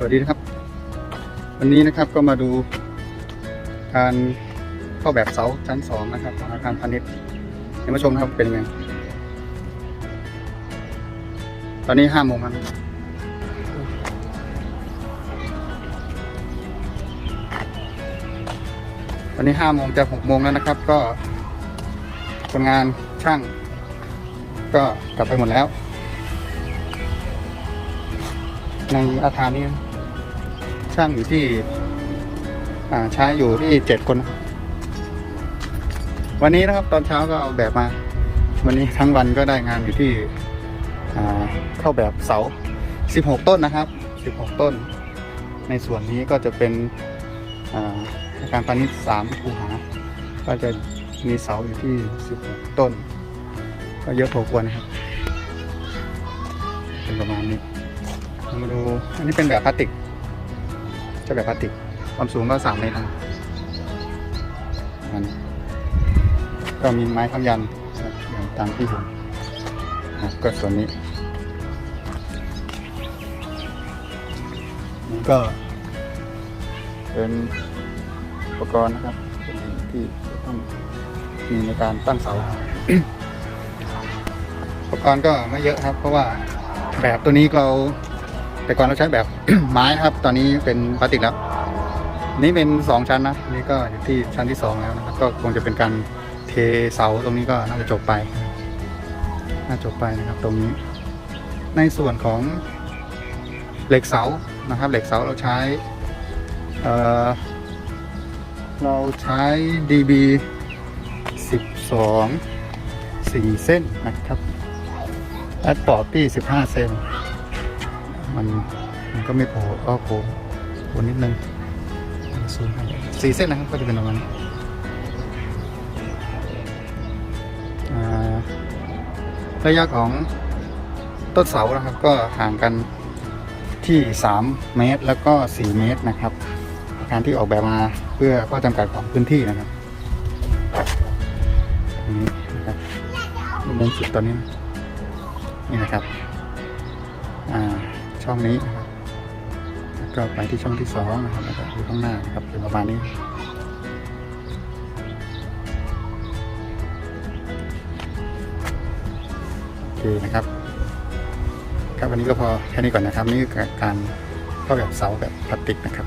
สวัสดีนะครับ วันนี้นะครับก็มาดูการเข้าแบบเสาชั้นสองนะครับของอาคารพาณิชย์เดี๋ยวมาชมนะครับเป็นยังไงตอนนี้ห้าโมงแล้วนะครับตอนนี้ห้าโมงจะหกโมงแล้วนะครับ ก็คนงานช่าง ก็กลับไปหมดแล้ว ในอาคารนี้ ช่างอยู่ที่ อ่าใช้อยู่ที่เจ็ดคน วันนี้นะครับตอนเช้าก็เอาแบบมา วันนี้ทั้งวันก็ได้งานอยู่ที่เข้าแบบเสา 16 ต้นนะครับ 16 ต้น ในส่วนนี้ก็จะเป็นอาการพาณิชย์3คูหา ก็จะมีเสาอยู่ที่ 16 ต้น ก็เยอะพอควรนะครับ เป็นประมาณนี้ มาดู อันนี้เป็นแบบพลาสติก จะแบบพลาสติก ความสูงก็สามเมตรครับอันก็มีไม้ค้ำยันอย่างตามที่เห็นนะก็ส่วนนี้ นี่ก็ เป็นอุปกรณ์นะครับที่ต้องมีในการตั้งเสาอุปกรณ์ก็ไม่เยอะครับ เพราะว่าแบบตัวนี้เรา แต่ก่อนเราใช้แบบ ไม้นะครับ ตอนนี้เป็นพลาสติกแล้ว นี่เป็นสองชั้นนะ นี่ก็อยู่ที่ชั้นที่สองแล้วนะครับ ก็คงจะเป็นการเทเสาตรงนี้ก็น่าจะจบไป น่าจบไปนะครับ ตรงนี้ ในส่วนของเหล็กเสานะครับ เหล็กเสาเราใช้ เอ่อ เราใช้ DB 12 4 เส้นนะครับแอดปอร์ตี้ 15 เซน มันมันก็ไม่โผล่ก็โผล่โผล่นิดนึงศูนย์สี่เส้นนะครับก็จะเป็นประมาณนี้ระยะของต้นเสานะครับ ก็ห่างกันที่ 3 เมตรแล้วก็ 4 เมตรนะครับอาการที่ออกแบบมาเพื่อข้อจำกัดของพื้นที่นะครับนนี้นะครับมุมสุดตอนนี้นะนี่นะครับอ่า ช่องนี้นะครับแล้วก็ไปที่ช่องที่สองนะครับแล้วก็อยู่ข้างหน้านะครับอยู่ประมาณนี้โอเคนะครับครับวันนี้ก็พอแค่นี้ก่อนนะครับ นี่คือการเข้าแบบเสาแบบพลาสติกนะครับ